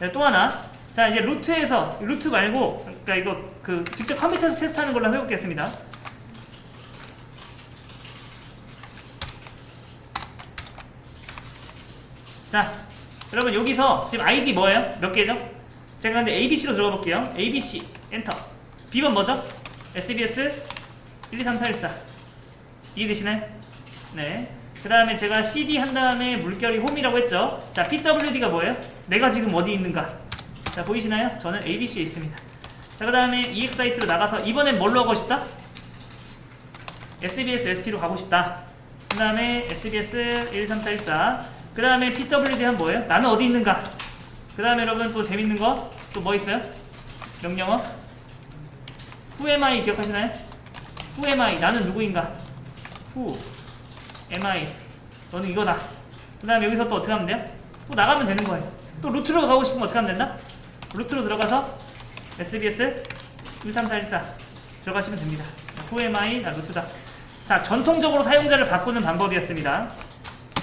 네, 또 하나. 자, 이제 루트에서, 루트 말고, 그러니까 이거 그 직접 컴퓨터에서 테스트하는 걸로 한번 해보겠습니다. 자, 여러분 여기서 지금 아이디 뭐예요? 몇 개죠? 제가 근데 ABC로 들어가 볼게요. ABC, 엔터. B번 뭐죠? SBS 1, 2, 3, 4, 1, 4. 이해되시나요? 네. 그 다음에 제가 CD 한 다음에 물결이 홈이라고 했죠. 자, PWD가 뭐예요? 내가 지금 어디 있는가? 자, 보이시나요? 저는 ABC에 있습니다. 자, 그 다음에 EXIT로 나가서 이번엔 뭘로 하고 싶다? SBS ST로 가고 싶다. 그 다음에 SBS 1, 3, 4, 1, 4. 그 다음에 PWD 한 뭐예요? 나는 어디 있는가? 그 다음에 여러분 또 재밌는 거 또 뭐 있어요? 명령어? Who am I 기억하시나요? Who am I? 나는 누구인가? Who am I? 너는 이거다. 그 다음에 여기서 또 어떻게 하면 돼요? 또 나가면 되는 거예요. 또 루트로 가고 싶으면 어떻게 하면 된다? 루트로 들어가서 SBS 13414 들어가시면 됩니다. Who am I? 나 루트다. 자, 전통적으로 사용자를 바꾸는 방법이었습니다.